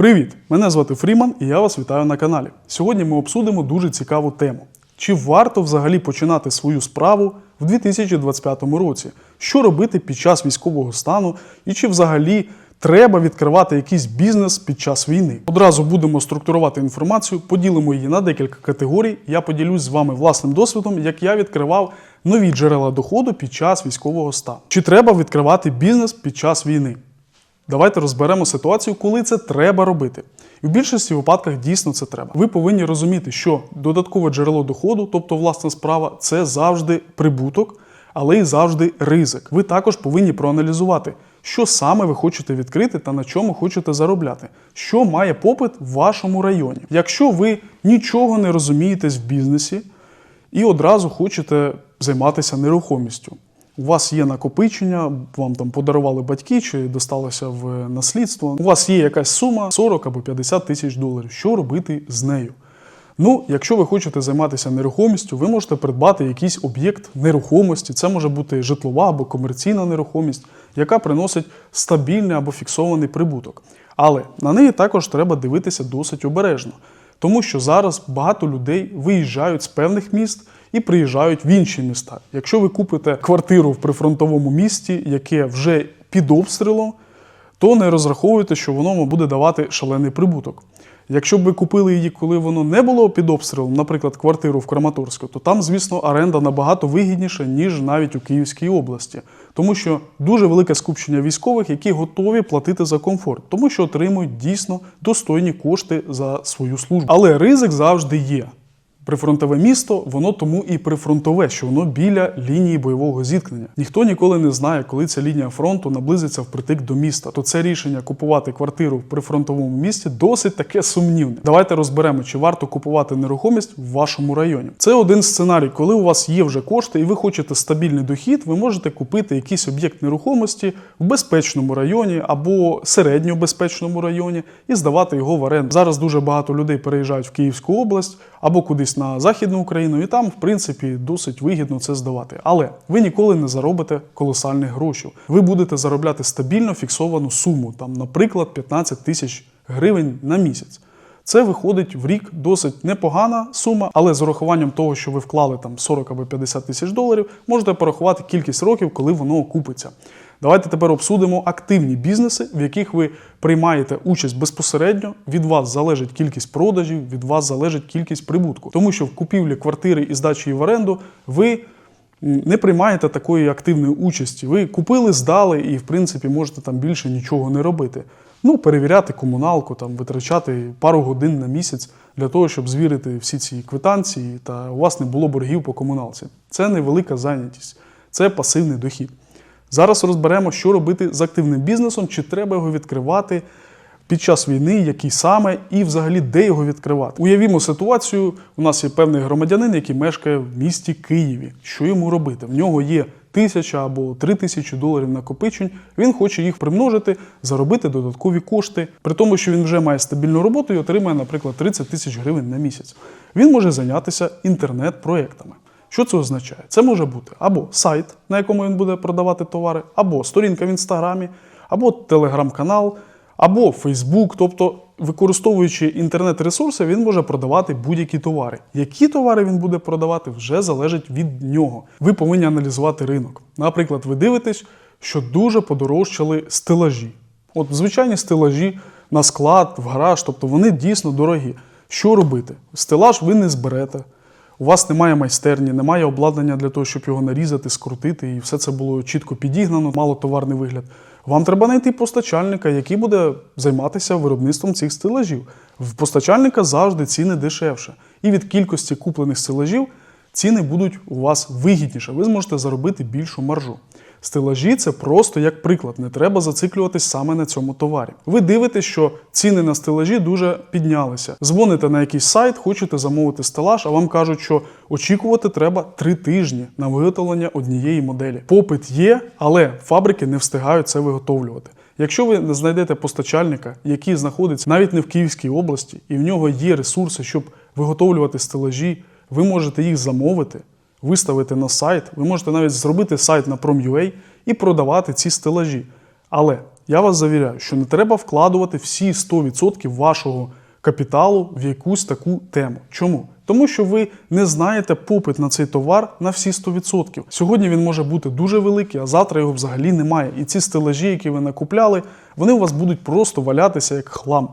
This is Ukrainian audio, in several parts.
Привіт! Мене звати Фріман і я вас вітаю на каналі. Сьогодні ми обсудимо дуже цікаву тему. Чи варто взагалі починати свою справу в 2025 році? Що робити під час військового стану і чи взагалі треба відкривати якийсь бізнес під час війни? Одразу будемо структурувати інформацію, поділимо її на декілька категорій. Я поділюсь з вами власним досвідом, як я відкривав нові джерела доходу під час військового стану. Чи треба відкривати бізнес під час війни? Давайте розберемо ситуацію, коли це треба робити. І в більшості випадках дійсно це треба. Ви повинні розуміти, що додаткове джерело доходу, тобто власна справа, це завжди прибуток, але й завжди ризик. Ви також повинні проаналізувати, що саме ви хочете відкрити та на чому хочете заробляти, що має попит в вашому районі. Якщо ви нічого не розумієтесь в бізнесі і одразу хочете займатися нерухомістю. У вас є накопичення, вам там подарували батьки чи досталося в наслідство. У вас є якась сума 40 або 50 тисяч доларів. Що робити з нею? Ну, якщо ви хочете займатися нерухомістю, ви можете придбати якийсь об'єкт нерухомості. Це може бути житлова або комерційна нерухомість, яка приносить стабільний або фіксований прибуток. Але на неї також треба дивитися досить обережно, тому що зараз багато людей виїжджають з певних міст і приїжджають в інші міста. Якщо ви купите квартиру в прифронтовому місті, яке вже під обстрілом, то не розраховуйте, що воно вам буде давати шалений прибуток. Якщо б ви купили її, коли воно не було під обстрілом, наприклад, квартиру в Краматорську, то там, звісно, оренда набагато вигідніша, ніж навіть у Київській області. Тому що дуже велике скупчення військових, які готові платити за комфорт, тому що отримують дійсно достойні кошти за свою службу. Але ризик завжди є. Прифронтове місто, воно тому і прифронтове, що воно біля лінії бойового зіткнення. Ніхто ніколи не знає, коли ця лінія фронту наблизиться впритик до міста. То це рішення купувати квартиру в прифронтовому місті досить таке сумнівне. Давайте розберемо, чи варто купувати нерухомість в вашому районі. Це один сценарій, коли у вас є вже кошти і ви хочете стабільний дохід, ви можете купити якийсь об'єкт нерухомості в безпечному районі або середньобезпечному районі і здавати його в оренду. Зараз дуже багато людей переїжджають в Київську область або кудись на Західну Україну, і там, в принципі, досить вигідно це здавати. Але ви ніколи не заробите колосальних грошей. Ви будете заробляти стабільно фіксовану суму, там, наприклад, 15 тисяч гривень на місяць. Це виходить в рік досить непогана сума, але з урахуванням того, що ви вклали там 40 або 50 тисяч доларів, можете порахувати кількість років, коли воно окупиться. Давайте тепер обсудимо активні бізнеси, в яких ви приймаєте участь безпосередньо. Від вас залежить кількість продажів, від вас залежить кількість прибутку. Тому що в купівлі квартири і здачі в оренду ви не приймаєте такої активної участі. Ви купили, здали і, в принципі, можете там більше нічого не робити. Ну, перевіряти комуналку, там, витрачати пару годин на місяць для того, щоб звірити всі ці квитанції, та у вас не було боргів по комуналці. Це невелика зайнятість, це пасивний дохід. Зараз розберемо, що робити з активним бізнесом, чи треба його відкривати під час війни, який саме, і взагалі де його відкривати. Уявімо ситуацію: у нас є певний громадянин, який мешкає в місті Києві. Що йому робити? В нього є тисяча або три тисячі доларів накопичень. Він хоче їх примножити, заробити додаткові кошти, при тому, що він вже має стабільну роботу і отримає, наприклад, 30 тисяч гривень на місяць. Він може зайнятися інтернет-проектами. Що це означає? Це може бути або сайт, на якому він буде продавати товари, або сторінка в інстаграмі, або телеграм-канал, або Фейсбук. Тобто, використовуючи інтернет-ресурси, він може продавати будь-які товари. Які товари він буде продавати, вже залежить від нього. Ви повинні аналізувати ринок. Наприклад, ви дивитесь, що дуже подорожчали стелажі. От звичайні стелажі на склад, в гараж, тобто вони дійсно дорогі. Що робити? Стелаж ви не зберете. У вас немає майстерні, немає обладнання для того, щоб його нарізати, скрутити, і все це було чітко підігнано, мало товарний вигляд. Вам треба знайти постачальника, який буде займатися виробництвом цих стелажів. В постачальника завжди ціни дешевше. І від кількості куплених стелажів ціни будуть у вас вигідніше. Ви зможете заробити більшу маржу. Стелажі це просто як приклад, не треба зациклюватись саме на цьому товарі. Ви дивитесь, що ціни на стелажі дуже піднялися. Дзвоните на якийсь сайт, хочете замовити стелаж, а вам кажуть, що очікувати треба три тижні на виготовлення однієї моделі. Попит є, але фабрики не встигають це виготовлювати. Якщо ви не знайдете постачальника, який знаходиться навіть не в Київській області, і в нього є ресурси, щоб виготовлювати стелажі, ви можете їх замовити виставити на сайт. Ви можете навіть зробити сайт на Prom.ua і продавати ці стелажі. Але Я вас завіряю, що не треба вкладувати всі 100% вашого капіталу в якусь таку тему. Чому? Тому що ви не знаєте попит на цей товар на всі 100%. Сьогодні він може бути дуже великий, а завтра його взагалі немає. І ці стелажі, які ви накупляли, вони у вас будуть просто валятися як хлам.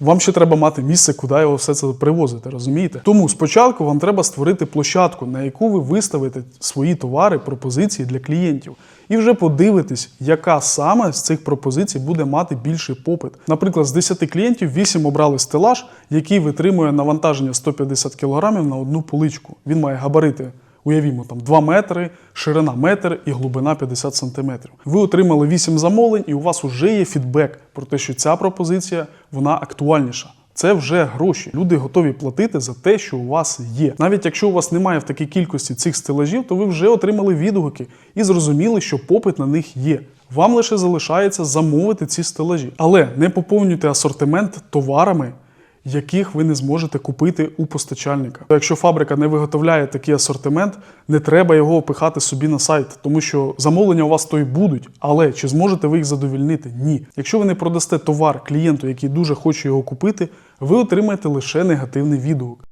Вам ще треба мати місце, куди його все це привозити, розумієте? Тому спочатку вам треба створити площадку, на яку ви виставите свої товари, пропозиції для клієнтів. І вже подивитись, яка саме з цих пропозицій буде мати більший попит. Наприклад, з 10 клієнтів 8 обрали стелаж, який витримує навантаження 150 кг на одну поличку. Він має габарити Уявімо, там 2 метри, ширина метр і глибина 50 сантиметрів. Ви отримали 8 замовлень, і у вас вже є фідбек про те, що ця пропозиція вона актуальніша. Це вже гроші. Люди готові платити за те, що у вас є. Навіть якщо у вас немає в такій кількості цих стелажів, то ви вже отримали відгуки і зрозуміли, що попит на них є. Вам лише залишається замовити ці стелажі. Але не поповнюйте асортимент товарами, яких ви не зможете купити у постачальника. Якщо фабрика не виготовляє такий асортимент, не треба його опихати собі на сайт, тому що замовлення у вас то й будуть, але чи зможете ви їх задовільнити? Ні. Якщо ви не продасте товар клієнту, який дуже хоче його купити, ви отримаєте лише негативний відгук.